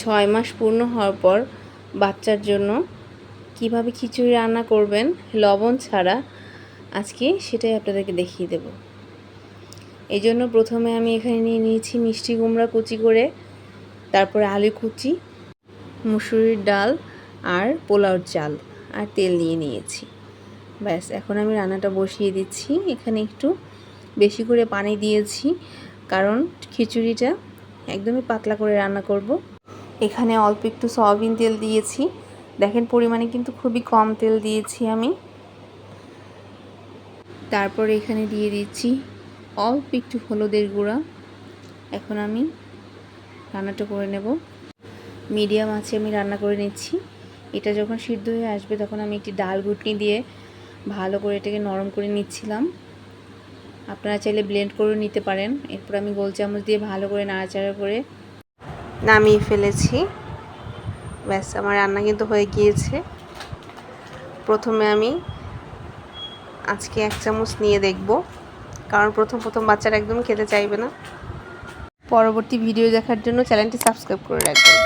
ছয় মাস পূর্ণ হওয়ার পর বাচ্চার জন্য কীভাবে খিচুড়ি রান্না করবেন লবণ ছাড়া, আজকে সেটাই আপনাদেরকে দেখিয়ে দেব। এই জন্য প্রথমে আমি এখানে নিয়ে নিয়েছি মিষ্টি কুমড়া কুচি করে, তারপরে আলু কুচি, মুসুরির ডাল আর পোলাওর চাল আর তেল নিয়ে নিয়েছি। ব্যাস, এখন আমি রান্নাটা বসিয়ে দিচ্ছি। এখানে একটু বেশি করে পানি দিয়েছি, কারণ খিচুড়িটা একদমই পাতলা করে রান্না করব। এখানে অল্প একটু সয়াবিন তেল দিয়েছি। দেখেন পরিমাণে কিন্তু খুবই কম তেল দিয়েছি আমি। তারপর এখানে দিয়ে দিচ্ছি অল্প একটু হলুদের গুঁড়া। এখন আমি রান্নাটা করে নেব। মিডিয়াম আছে, আমি রান্না করে নিচ্ছি। এটা যখন সিদ্ধ হয়ে আসবে তখন আমি একটি ডাল ঘুটনি দিয়ে ভালো করে এটাকে নরম করে নিচ্ছিলাম। আপনারা চাইলে ব্লেন্ড করে নিতে পারেন। এরপর আমি গোল চামচ দিয়ে ভালো করে নাড়াচাড়া করে নামিয়ে ফেলেছি। ব্যাস, আমার রান্না কিন্তু হয়ে গিয়েছে। প্রথমে আমি আজকে এক চামচ নিয়ে দেখব, কারণ প্রথম প্রথম বাচ্চারা একদম খেতে চাইবে না। পরবর্তী ভিডিও দেখার জন্য চ্যানেলটি সাবস্ক্রাইব করে রাখবেন।